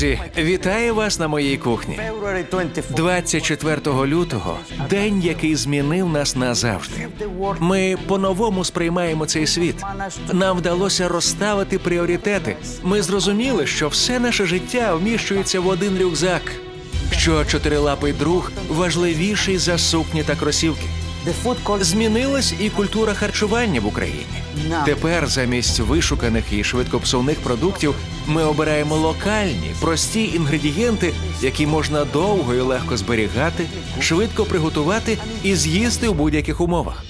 Друзі, вітаю вас на моїй кухні. February 24th. 24 лютого день, який змінив нас назавжди. Ми по-новому сприймаємо цей світ. Нам вдалося розставити пріоритети. Ми зрозуміли, що все наше життя вміщується в один рюкзак. Що чотирилапий друг важливіший за сукні та кросівки. Змінилась і культура харчування в Україні. Тепер замість вишуканих і швидкопсувних продуктів ми обираємо локальні, прості інгредієнти, які можна довго і легко зберігати, швидко приготувати і з'їсти у будь-яких умовах.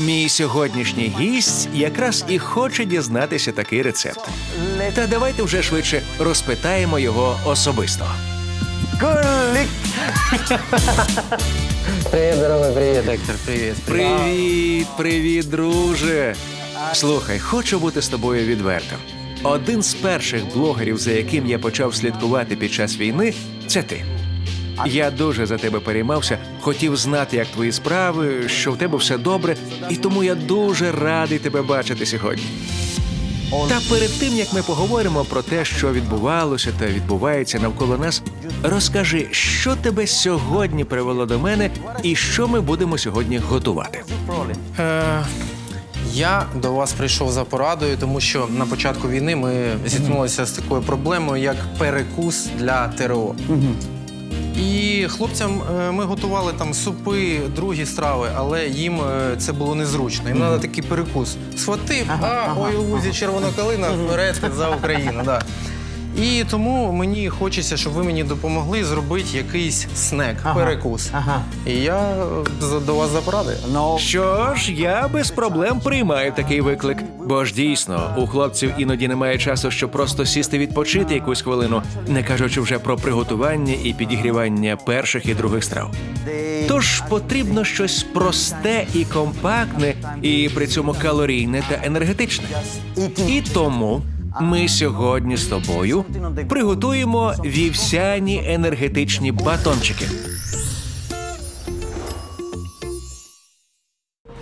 Мій сьогоднішній гість якраз і хоче дізнатися такий рецепт. Та давайте вже швидше розпитаємо його особисто. Good Привет, дорогой, привет, Эктор, привет. Привіт, привіт, друже. Слухай, хочу бути з тобою відвертим. Один з перших блогерів, за яким я почав слідкувати під час війни, це ти. Я дуже за тебе переймався, хотів знати, як твої справи, що в тебе все добре, і тому я дуже радий тебе бачити сьогодні. Та перед тим як ми поговоримо про те, що відбувалося та відбувається навколо нас, розкажи, що тебе сьогодні привело до мене і що ми будемо сьогодні готувати. Е, я до вас прийшов за порадою, тому що на початку війни ми зіткнулися з такою проблемою, як перекус для ТРО. І хлопцям е, ми готували там супи, другі страви, але їм е, це було незручно. Їм треба такий перекус. Схватив, а ой, у вузі червона калина, вперед за Україну. Да. І тому мені хочеться, щоб ви мені допомогли зробити якийсь снек, перекус. Ага. І я е, за- до вас за порадою. No. Що ж, я без проблем приймаю такий виклик. Бо ж дійсно, у хлопців іноді немає часу, щоб просто сісти відпочити якусь хвилину, не кажучи вже про приготування і підігрівання перших і других страв. Тож потрібно щось просте і компактне, і при цьому калорійне та енергетичне. І тому ми сьогодні з тобою приготуємо вівсяні енергетичні батончики.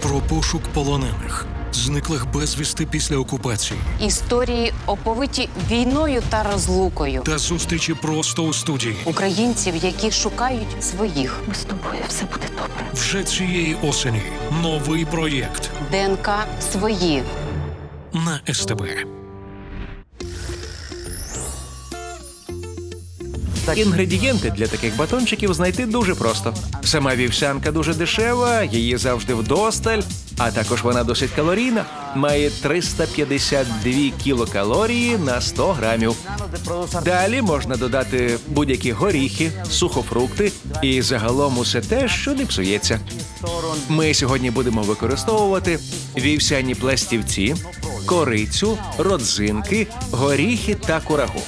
Про пошук полонених, зниклих безвісти після окупації Історії оповиті війною та розлукою та зустрічі просто у студії. українців, які шукають своїх. Ми з тобою все буде добре. Вже цієї осені новий проєкт ДНК свої. на СТБ. Інгредієнти для таких батончиків знайти дуже просто. Сама вівсянка дуже дешева, її завжди вдосталь, а також вона досить калорійна. Має 352 кілокалорії на 100 грамів. Далі можна додати будь-які горіхи, сухофрукти і загалом усе те, що не псується. Ми сьогодні будемо використовувати вівсяні пластівці, корицю, родзинки, горіхи та курагу.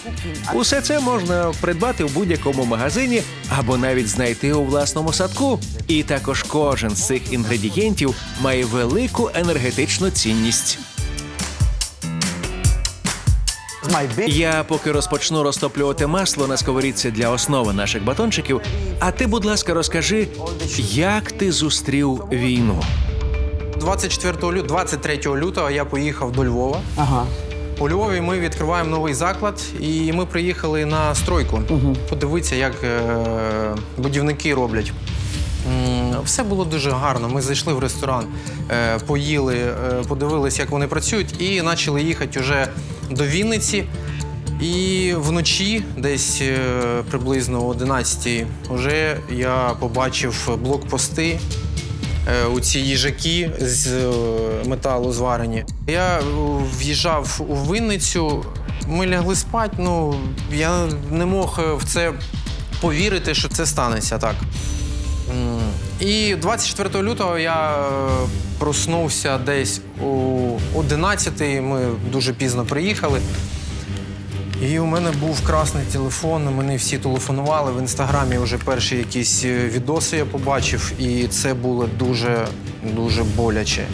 Усе це можна придбати в будь-якому магазині або навіть знайти у власному садку. І також кожен з цих інгредієнтів має велику енергетичну цінність. Я поки розпочну розтоплювати масло на сковорідці для основи наших батончиків. А ти, будь ласка, розкажи, як ти зустрів війну? 24 лю... 23 лютого я поїхав до Львова. Ага. У Львові ми відкриваємо новий заклад, і ми приїхали на стройку. Подивитися, як е... будівники роблять. М, Все було дуже гарно. Ми зайшли в ресторан, е, поїли, е, подивилися, як вони працюють, і почали їхати вже до Вінниці. І вночі, десь е, приблизно о 11 вже я побачив блокпости, у ці їжаки з е, металу зварені. Я е, в'їжджав у Винницю, ми лягли спати. Ну я не мог е, в це повірити, що це станеться так. І 24 лютого я е, проснувся десь у 11 Ми дуже пізно приїхали. І у мене був красний телефон, мені всі телефонували. В інстаграмі вже перші якісь е, відоси я побачив, і це було дуже, дуже боляче.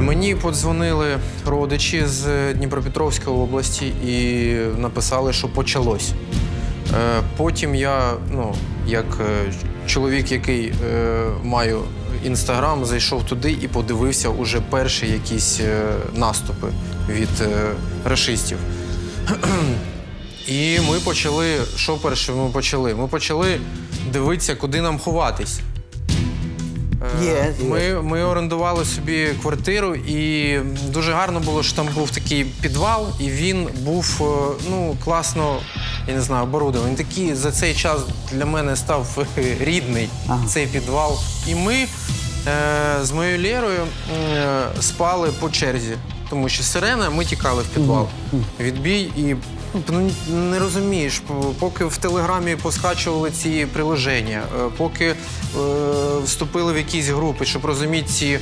Мені подзвонили родичі з Дніпропетровської області і написали, що почалось. Е, Потім я ну, як е, чоловік, який е, маю інстаграм, зайшов туди і подивився уже перші якісь е, наступи від е, рашистів. І ми почали. Що перше ми почали? Ми почали дивитися, куди нам ховатись. Е, Є, Ми, ми орендували собі квартиру, і дуже гарно було, що там був такий підвал, і він був ну, класно, я не знаю, оборудований. Він такий за цей час для мене став рідний цей підвал. І ми з моєю Лєрою е, спали по черзі, тому що сирена, ми тікали в підвал. Відбій і. Ну, не розумієш, поки в телеграмі поскачували ці приложення, е, поки е, вступили в якісь групи, щоб розуміти ці, е,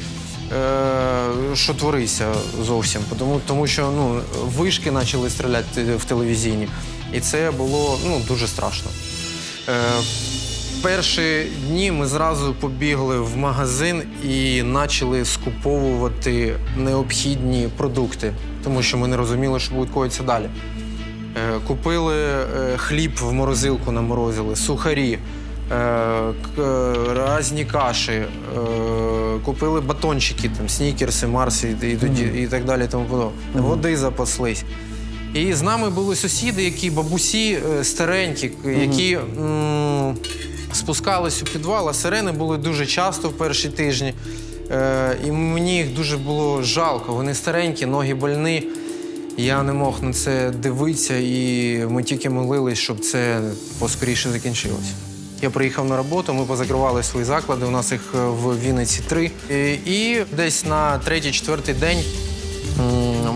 що твориться зовсім. Тому, тому що ну, вишки почали стріляти в телевізійні. І це було ну, дуже страшно. Е, перші дні ми зразу побігли в магазин і почали скуповувати необхідні продукти, тому що ми не розуміли, що буде коїться далі. Е, Купили е, хліб в морозилку, наморозили, сухарі, е, різні каші, купили батончики, там, снікерси, марси і, і, тоді- і так далі. Тому подобне. Води запаслись. І з нами були сусіди, які бабусі старенькі, які м, спускались у підвал, а сирени були дуже часто в перші тижні. Е, і мені їх дуже було жалко. Вони старенькі, ноги больні. Я не мог на це дивитися, і ми тільки молились, щоб це поскоріше закінчилось. Я приїхав на роботу, ми позакривали свої заклади. У нас їх е, в Вінниці три. І, і десь на третій-четвертий день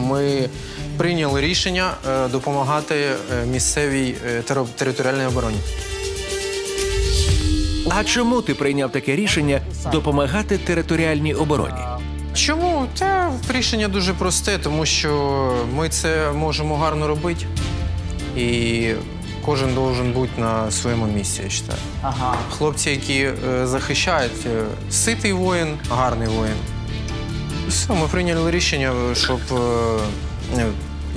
ми прийняли рішення е, допомагати е, місцевій е, територіальній обороні. А чому ти прийняв таке рішення допомагати територіальній обороні? Чому? Та рішення дуже просте, тому що ми це можемо гарно робити, і кожен должен бути на своєму місці, я вважаю. Ага. Хлопці, які е, захищають, е, ситий воїн, гарний воїн. Все, ми прийняли рішення, щоб е,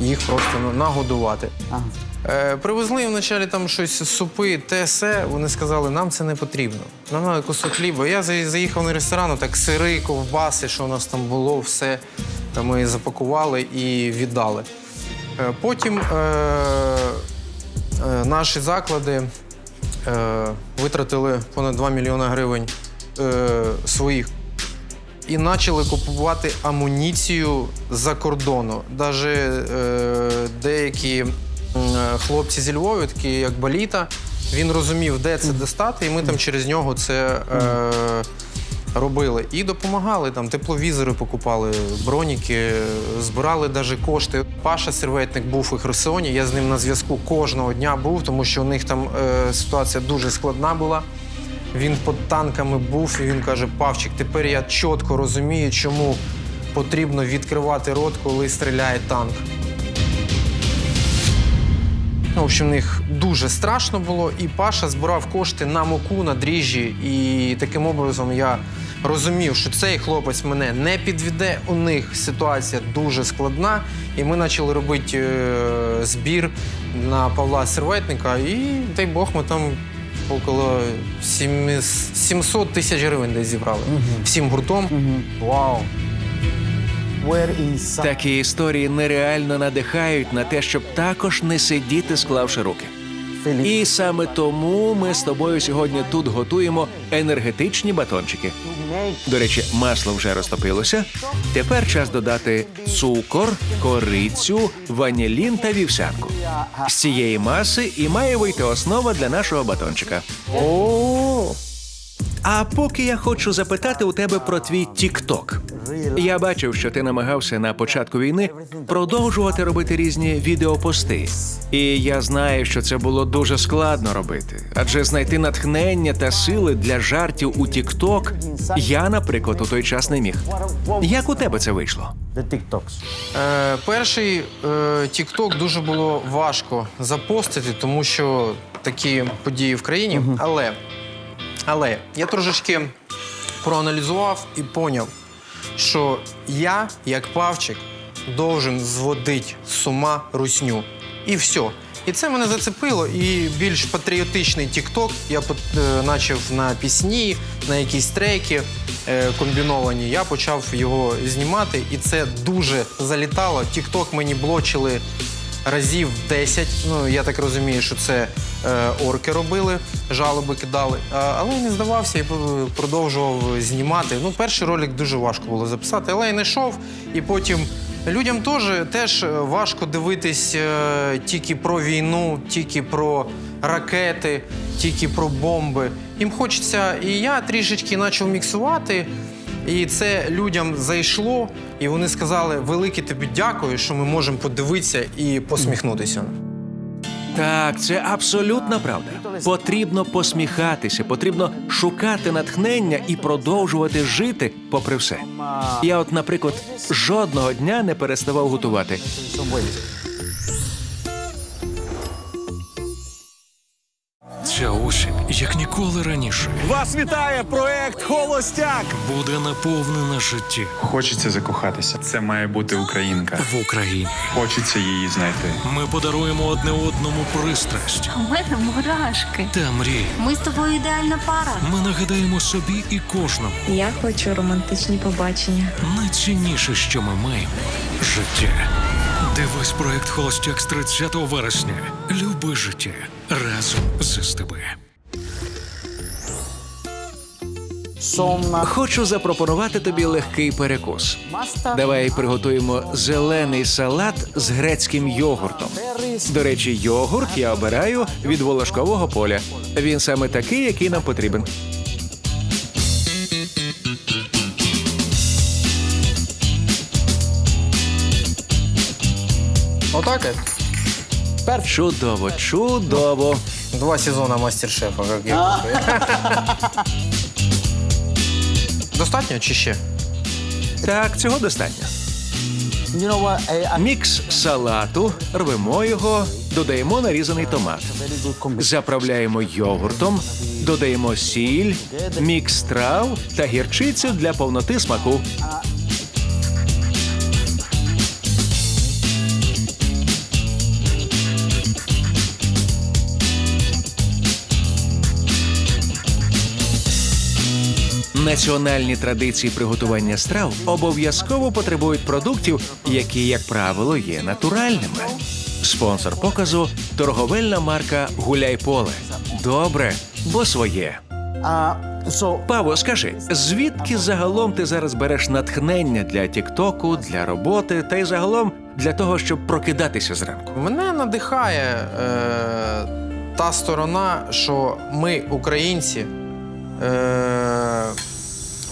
їх просто ну, нагодувати. Ага. Е, привезли вначалі там щось супи, те се. Вони сказали, нам це не потрібно. Нам треба кусок хліба. Я за- заїхав на ресторан, так сири, ковбаси, що у нас там було, все ми запакували і віддали. Е, потім е, е, наші заклади е, витратили понад 2 мільйони гривень е, своїх і почали купувати амуніцію за кордону. Навіть е, деякі е, хлопці зі Львова, такі як Баліта, він розумів, де це достати, і ми там через нього це е, робили. І допомагали там, тепловізори покупали, броніки, збирали навіть кошти. Паша серветник був у Херсоні. Я з ним на зв'язку кожного дня був, тому що у них там е, ситуація дуже складна була. Він під танками був, і він каже: Павчик, тепер я чітко розумію, чому потрібно відкривати рот, коли стріляє танк. Ну, в общем, в них дуже страшно було, і Паша збирав кошти на муку, на дріжджі. І таким образом я розумів, що цей хлопець мене не підведе. У них ситуація дуже складна. І ми почали робити е, збір на Павла Серветника. І дай Бог, ми там около 700 тисяч гривень десь зібрали. Всім гуртом. Wow. Такі історії нереально надихають на те, щоб також не сидіти, склавши руки. І саме тому ми з тобою сьогодні тут готуємо енергетичні батончики. До речі, масло вже розтопилося. Тепер час додати цукор, корицю, ванілін та вівсянку. З цієї маси і має вийти основа для нашого батончика. А поки я хочу запитати у тебе про твій Тік-Ток. Я бачив, що ти намагався на початку війни продовжувати робити різні відеопости. І я знаю, що це було дуже складно робити, адже знайти натхнення та сили для жартів у Тік-Ток я, наприклад, у той час не міг. Як у тебе це вийшло? Е, перший е, тік дуже було важко запостити, тому що такі події в країні. Але, але я трошечки проаналізував і поняв, що я, як павчик, должен зводити з ума русню. І все. І це мене зацепило. І більш патріотичний тік-ток я почав на пісні, на якісь треки е, комбіновані. Я почав його знімати, і це дуже залітало. Тік-ток мені блочили разів 10. Ну, я так розумію, що це е, орки робили, жалоби кидали. Але я не здавався і продовжував знімати. Ну, перший ролик дуже важко було записати, але я не йшов. І потім людям теж, теж важко дивитись е, тільки про війну, тільки про ракети, тільки про бомби. Їм хочеться, і я трішечки почав міксувати. І це людям зайшло, і вони сказали: велике тобі дякую, що ми можемо подивитися і посміхнутися. Так, це абсолютна правда. Потрібно посміхатися, потрібно шукати натхнення і продовжувати жити попри все. Я, от, наприклад, жодного дня не переставав готувати. Ніколи раніше, Вас вітає проект Холостяк. буде наповнена життя Хочеться закохатися. Це має бути українка. в Україні. Хочеться її знайти. Ми подаруємо одне одному пристрасть У мене мурашки. та мрії. Ми з тобою ідеальна пара. Ми нагадаємо собі і кожному Я хочу романтичні побачення. найцінніше, що ми маємо життя. Дивись проект Холостяк з 30 вересня. Люби життя разом з СТБ. Хочу запропонувати тобі легкий перекус. Давай приготуємо зелений салат з грецьким йогуртом. До речі, йогурт я обираю від волошкового поля. Він саме такий, який нам потрібен. Отак. Чудово, чудово. Два сезони мастер-шефа, як я кажу. Достатньо чи ще? Так, цього достатньо. You know what? I, I Мікс салату, рвемо його, додаємо нарізаний томат. Заправляємо йогуртом, додаємо сіль, мікс трав та гірчицю для повноти смаку. Національні традиції приготування страв обов'язково потребують продуктів, які, як правило, є натуральними. Спонсор показу торговельна марка Гуляй поле. Добре, бо своє. Паво, скажи, звідки загалом ти зараз береш натхнення для Тіктоку, для роботи та й загалом для того, щоб прокидатися зранку? Мене надихає е, та сторона, що ми, українці, е,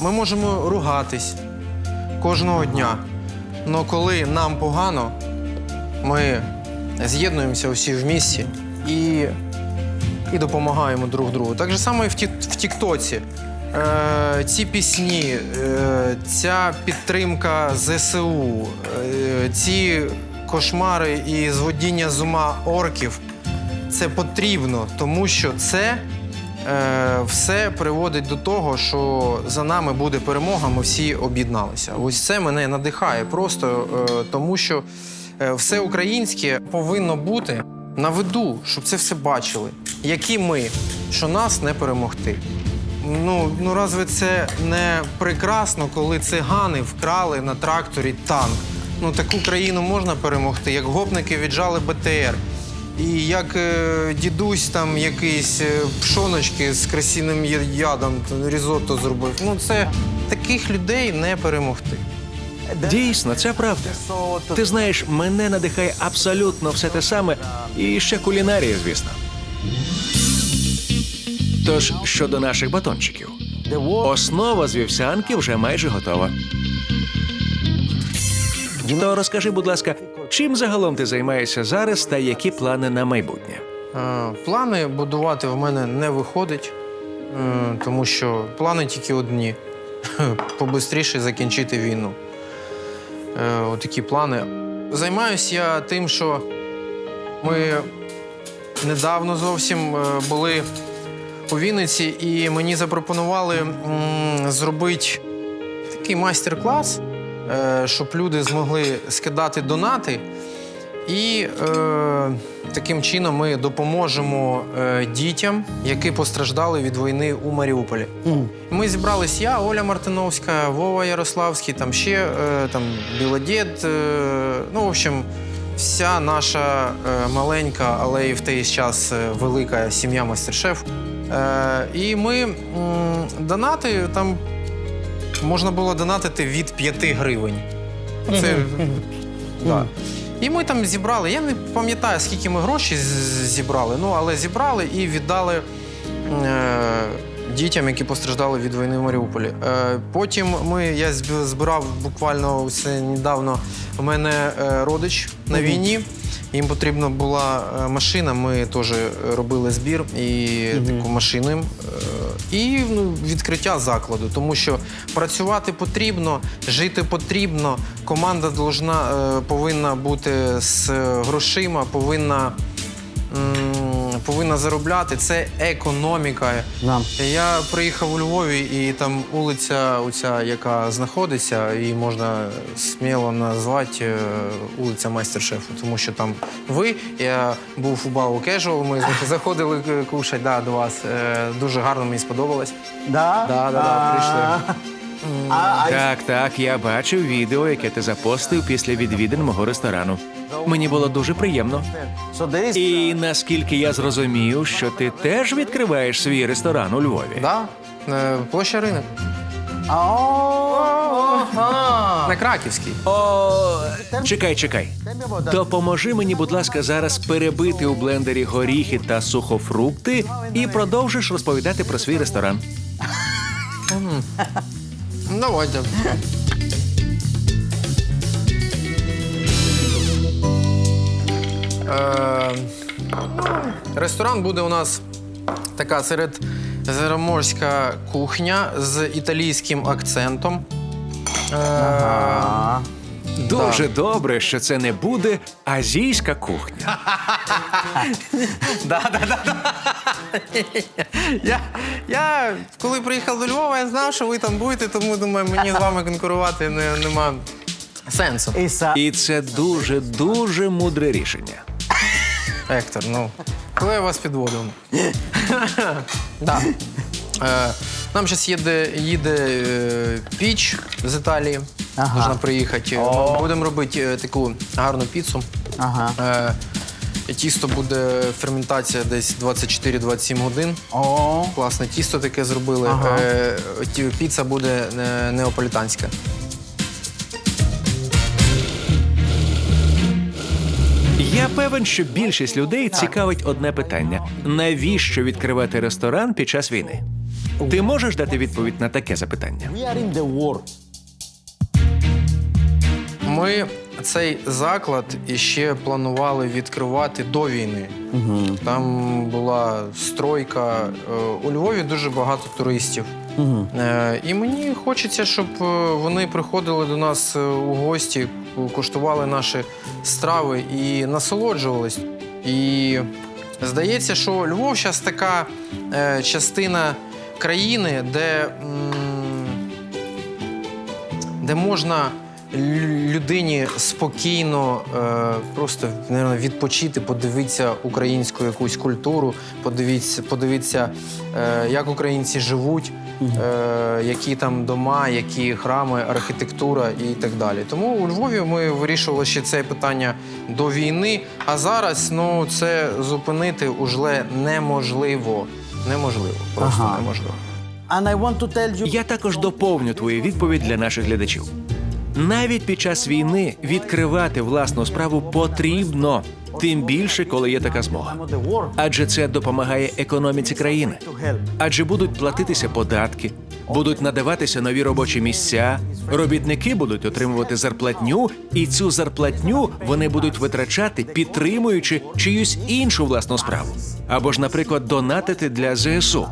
ми можемо ругатись кожного дня. Але коли нам погано, ми з'єднуємося всі в місті і, і допомагаємо друг другу. Так же само і в, в Тіктоці. Е, ці пісні, е, ця підтримка ЗСУ, е, ці кошмари і зводіння з ума орків це потрібно, тому що це все приводить до того, що за нами буде перемога, ми всі об'єдналися. Ось це мене надихає просто е, тому, що е, все українське повинно бути на виду, щоб це все бачили. Які ми, що нас не перемогти. Ну, ну разве це не прекрасно, коли цигани вкрали на тракторі танк? Ну таку країну можна перемогти, як гопники віджали БТР. І як е, дідусь там якийсь е, пшоночки з красіним ядом та різотто зробив. Ну це таких людей не перемогти. Дійсно, це правда. Ти знаєш, мене надихає абсолютно все те саме, і ще кулінарія, звісно. Тож щодо наших батончиків, основа з вівсянки вже майже готова. То розкажи, будь ласка, чим загалом ти займаєшся зараз та які плани на майбутнє? Е, Плани будувати в мене не виходить, е, тому що плани тільки одні: побистріше закінчити війну. Е, Отакі плани. Займаюся я тим, що ми недавно зовсім е, були у Вінниці, і мені запропонували зробити такий майстер-клас, щоб люди змогли скидати донати. і е, таким чином ми допоможемо е, дітям, які постраждали від війни у Маріуполі. Ми зібрались я, Оля Мартиновська, Вова Ярославський, там ще е, там Білодєд. Е, ну, в общем, вся наша е, маленька, але і в той час е, велика сім'я майстер-шеф. Е, і ми м, донати там можна було донатити від 5 гривень. Це, да. І ми там зібрали. Я не пам'ятаю, скільки ми гроші з- зібрали, ну але зібрали і віддали е, дітям, які постраждали від війни в Маріуполі. Е, потім ми, я збирав буквально це недавно. У мене е, родич на війні. Їм потрібна була е, машина. Ми теж робили збір і таку машину. е, І ну, відкриття закладу, тому що працювати потрібно, жити потрібно. Команда должна, е, повинна бути з грошима, повинна, повинна заробляти. Це економіка. Да. Я приїхав у Львові, і там вулиця, оця, яка знаходиться, її можна сміло назвати е, вулиця майстер-шефу, тому що там ви, я був у Бау Кежуал, ми заходили е, кушати да, до вас. Е, Дуже гарно мені сподобалось. Да? Да, да, да, прийшли. А, Так, так, я бачив відео, яке ти запостив після відвідин мого ресторану. Мені було дуже приємно. І наскільки я зрозумів, що ти теж відкриваєш свій ресторан у Львові. Да? Е, Площа ринок. На Краківській. О, чекай, чекай. Допоможи мені, будь ласка, зараз перебити у блендері горіхи та сухофрукти і продовжиш розповідати про свій ресторан. Давайте. Е, Ресторан буде у нас така серед середземноморська кухня з італійським акцентом. Е, Дуже добре, що це не буде азійська кухня. Я, я коли приїхав до Львова, я знав, що ви там будете, тому думаю, мені з вами конкурувати не, нема сенсу. І це дуже дуже мудре рішення. Ектор, ну, коли я вас підводив. да. е, нам зараз їде, їде е, піч з Італії. Ага. Должна приїхати. Ми будемо робити е, таку гарну піцу. Ага. Е, тісто буде ферментація десь 24-27 годин. О, Класне тісто таке зробили. Ага. Е, ті- піца буде е, неаполітанська. Я певен, що більшість людей цікавить одне питання: навіщо відкривати ресторан під час війни? Ти можеш дати відповідь на таке запитання? Ми цей заклад іще планували відкривати до війни. Там була стройка. Е, У Львові дуже багато туристів. Е, І мені хочеться, щоб е, вони приходили до нас у гості, куштували наші страви і насолоджувались. І здається, що Львов зараз така частина країни, де. де можна людині спокійно е, просто наверно, відпочити, подивитися українську якусь культуру, подивитися, подивитися е, як українці живуть, е, які там дома, які храми, архітектура і так далі. Тому у Львові ми вирішували ще це питання до війни, а зараз ну, це зупинити уже неможливо. Неможливо, просто Ага. неможливо. Я також доповню твою відповідь для наших глядачів. Навіть під час війни відкривати власну справу потрібно, тим більше, коли є така змога. Адже це допомагає економіці країни. Адже будуть платитися податки, будуть надаватися нові робочі місця, робітники будуть отримувати зарплатню, і цю зарплатню вони будуть витрачати, підтримуючи чиюсь іншу власну справу. Або ж, наприклад, донатити для ЗСУ.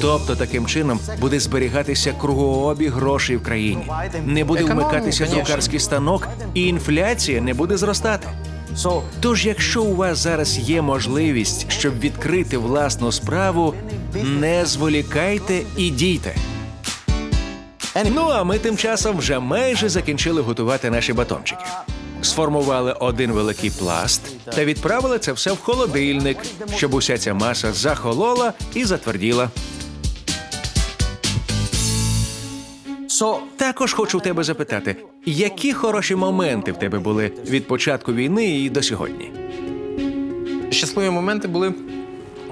Тобто таким чином буде зберігатися кругообіг грошей в країні. Не буде вмикатися конечно. друкарський станок, і інфляція не буде зростати. Тож, якщо у вас зараз є можливість, щоб відкрити власну справу, не зволікайте і дійте. Ну а ми тим часом вже майже закінчили готувати наші батончики. сформували один великий пласт та відправили це все в холодильник, щоб уся ця маса захолола і затверділа. Також хочу тебе запитати, які хороші моменти в тебе були від початку війни і до сьогодні? Щасливі моменти були,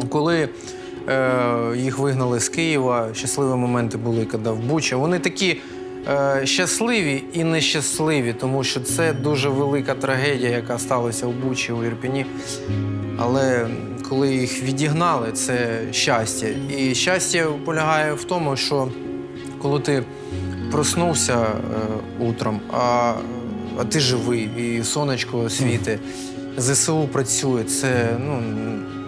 коли е, їх вигнали з Києва. Щасливі моменти були, коли в Буча. Вони такі е, щасливі і нещасливі, тому що це дуже велика трагедія, яка сталася у Бучі, у Ірпіні. Але коли їх відігнали, це щастя. І щастя полягає в тому, що коли ти проснувся е, утром, а, а ти живий, і сонечко світить, ЗСУ працює. Це, ну,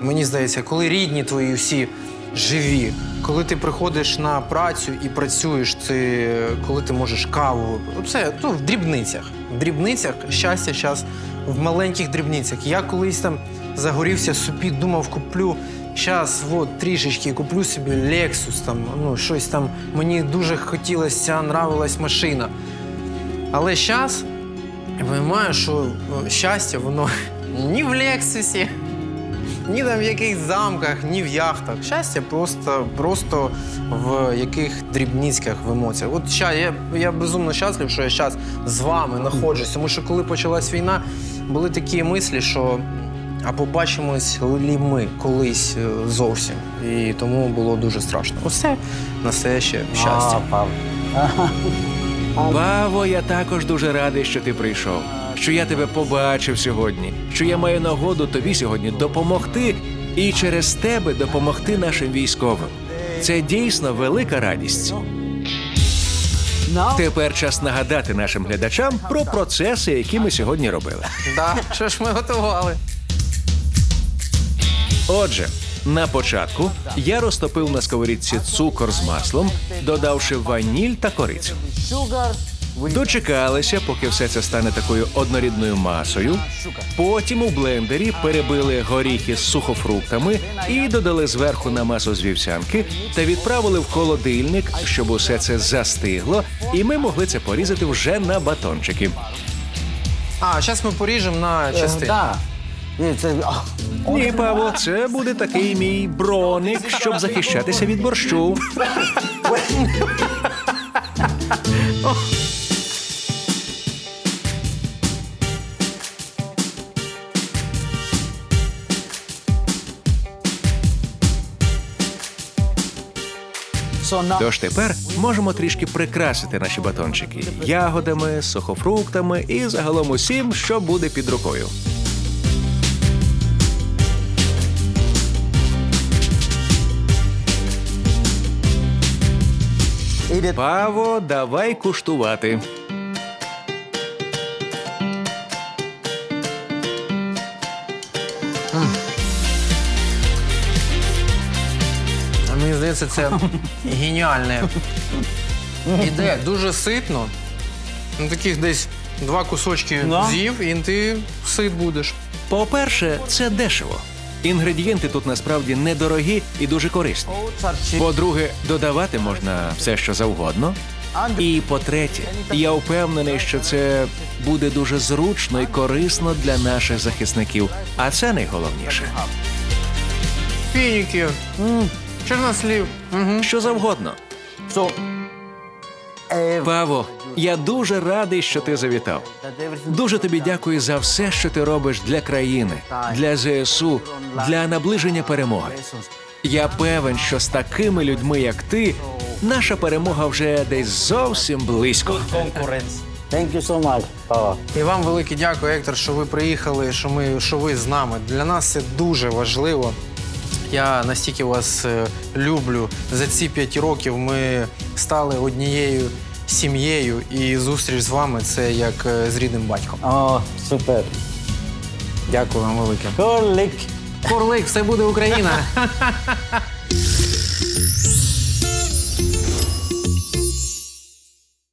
мені здається, коли рідні твої всі живі, коли ти приходиш на працю і працюєш, ти, коли ти можеш каву випити. Це ну, в дрібницях. В дрібницях щастя зараз в маленьких дрібницях. Я колись там загорівся собі, думав, куплю. Зараз от трішечки куплю собі Lexus, там, ну, щось там. Мені дуже хотілося, нравилась машина. Але зараз я розумію, що е, щастя, воно ні в Лексусі, ні там в якихось замках, ні в яхтах. Щастя просто, просто в яких дрібницьках в емоціях. От ща, я, я безумно щаслив, що я зараз з вами знаходжусь. Тому що коли почалась війна, були такі мислі, що а побачимось ли ми колись е, зовсім. І тому було дуже страшно. Оце настояще щастя. Ah, Pablo. Паво, я також дуже радий, що ти прийшов. Що я тебе побачив сьогодні, що я маю нагоду тобі сьогодні допомогти і через тебе допомогти нашим військовим. Це дійсно велика радість. Тепер час нагадати нашим глядачам про процеси, які ми сьогодні робили. Да, що ж ми готували? Отже, на початку я розтопив на сковорідці цукор з маслом, додавши ваніль та корицю. Дочекалися, поки все це стане такою однорідною масою. Потім у блендері перебили горіхи з сухофруктами і додали зверху на масу з вівсянки та відправили в холодильник, щоб усе це застигло, і ми могли це порізати вже на батончики. А, зараз ми поріжемо на частини. Ні, це... Ні, Павло, це буде такий мій броник, щоб захищатися від борщу. Тож тепер можемо трішки прикрасити наші батончики ягодами, сухофруктами і загалом усім, що буде під рукою. Паво, давай куштувати. Мені здається, це геніальне. Іде дуже ситно. Ну, таких десь два кусочки Да. з'їв, і ти сит будеш. По-перше, це дешево. Інгредієнти тут насправді недорогі і дуже корисні. По-друге, додавати можна все, що завгодно. І по-третє, я впевнений, що це буде дуже зручно і корисно для наших захисників. А це найголовніше. Фініки, чорнослів. Що завгодно. Every, Паво, я дуже радий, що ти завітав. Дуже тобі дякую за все, що ти робиш для країни, для ЗСУ, для наближення перемоги. Я певен, що з такими людьми, як ти, наша перемога вже десь зовсім близько. Thank you so much, Papa. І вам велике дякую, Ектор, що ви приїхали, що ми що ви з нами. Для нас це дуже важливо. Я настільки вас е, люблю. За ці п'ять років ми стали однією сім'єю, і зустріч з вами це як е, з рідним батьком. О, супер. Дякую вам велике. Корлик! Корлик, все буде Україна.